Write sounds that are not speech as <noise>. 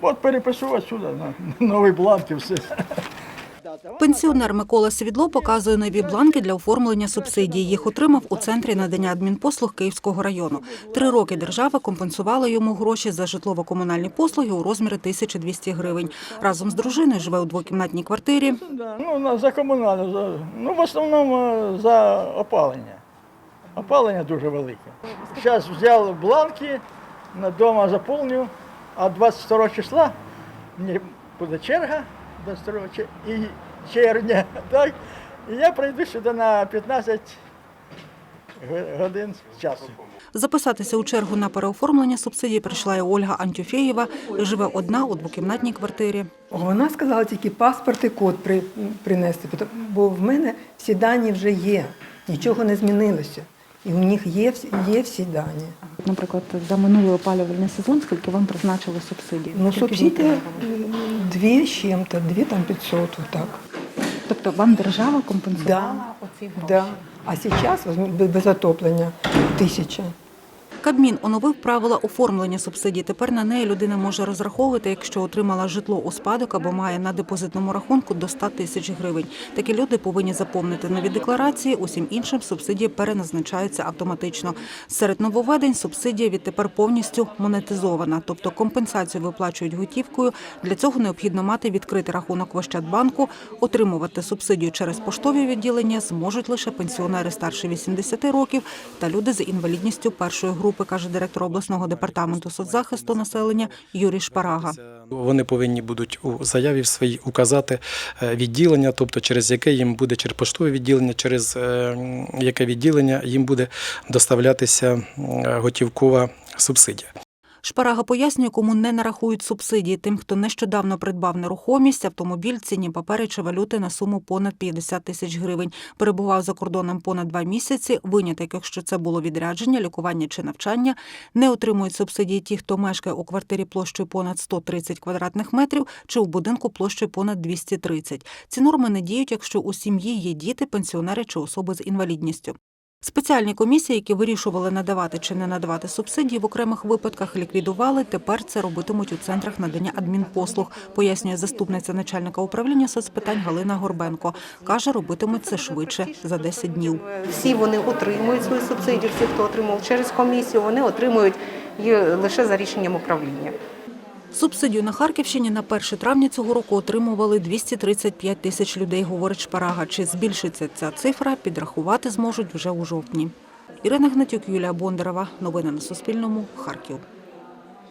От перепишу отсюди на <laughs> новий бланк і все. Пенсіонер Микола Свідло показує нові бланки для оформлення субсидій. Їх отримав у центрі надання адмінпослуг Київського району. Три роки держава компенсувала йому гроші за житлово-комунальні послуги у розмірі 1200 гривень. Разом з дружиною живе у двокімнатній квартирі. Ну, за комунальну, за, ну, в основному е, за опалення. Опалення дуже велике. Зараз взяв бланки, на дома заповню, а 22 числа мені буде черга 22 чер- і червня. <laughs> Так? І я прийду сюди на 15 годин часу. Записатися у чергу на переоформлення субсидій прийшла і Ольга Антюфєєва. Живе одна у двокімнатній квартирі. Вона сказала тільки паспорт і код при, принести, бо в мене всі дані вже є, нічого не змінилося. І у них є, всі- є всі дані. Наприклад, за минулий опалювальний сезон, скільки вам призначили субсидії? Ну, Скільки субсидія дві з чим-то, дві там 500, так. Тобто вам держава компенсувала Да, оці гроші? да. А зараз без отоплення тисяча. Кабмін оновив правила оформлення субсидій. Тепер на неї людина може розраховувати, якщо отримала житло у спадок або має на депозитному рахунку до 100 тисяч гривень. Такі люди повинні заповнити нові декларації. Усім іншим субсидії переназначаються автоматично. Серед нововведень субсидія відтепер повністю монетизована, тобто компенсацію виплачують готівкою. Для цього необхідно мати відкритий рахунок в Ощадбанку. Отримувати субсидію через поштові відділення зможуть лише пенсіонери старше 80 років та люди з інвалідністю першої групи, каже директор обласного департаменту соцзахисту населення Юрій Шпарага. Вони повинні будуть у заяві своїй указати е, відділення, тобто через яке їм буде через поштове відділення, через е, яке відділення їм буде доставлятися готівкова субсидія. Шпарага пояснює, кому не нарахують субсидії тим, хто нещодавно придбав нерухомість, автомобіль, цінні папери чи валюти на суму понад 50 тисяч гривень. Перебував за кордоном понад два місяці. Виняток, якщо це було відрядження, лікування чи навчання, не отримують субсидії ті, хто мешкає у квартирі площею понад 130 квадратних метрів чи у будинку площею понад 230. Ці норми не діють, якщо у сім'ї є діти, пенсіонери чи особи з інвалідністю. Спеціальні комісії, які вирішували надавати чи не надавати субсидії в окремих випадках, ліквідували. Тепер це робитимуть у центрах надання адмінпослуг, пояснює заступниця начальника управління соцпитань Галина Горбенко. Каже, робитимуть це швидше за 10 днів. Всі вони отримують свою субсидію, всі, хто отримав через комісію, вони отримують її лише за рішенням управління. Субсидію на Харківщині на 1 травня цього року отримували 235 тисяч людей, говорить Шпарага. Чи збільшиться ця цифра, підрахувати зможуть вже у жовтні. Ірина Гнатюк, Юлія Бондарова. Новини на Суспільному. Харків.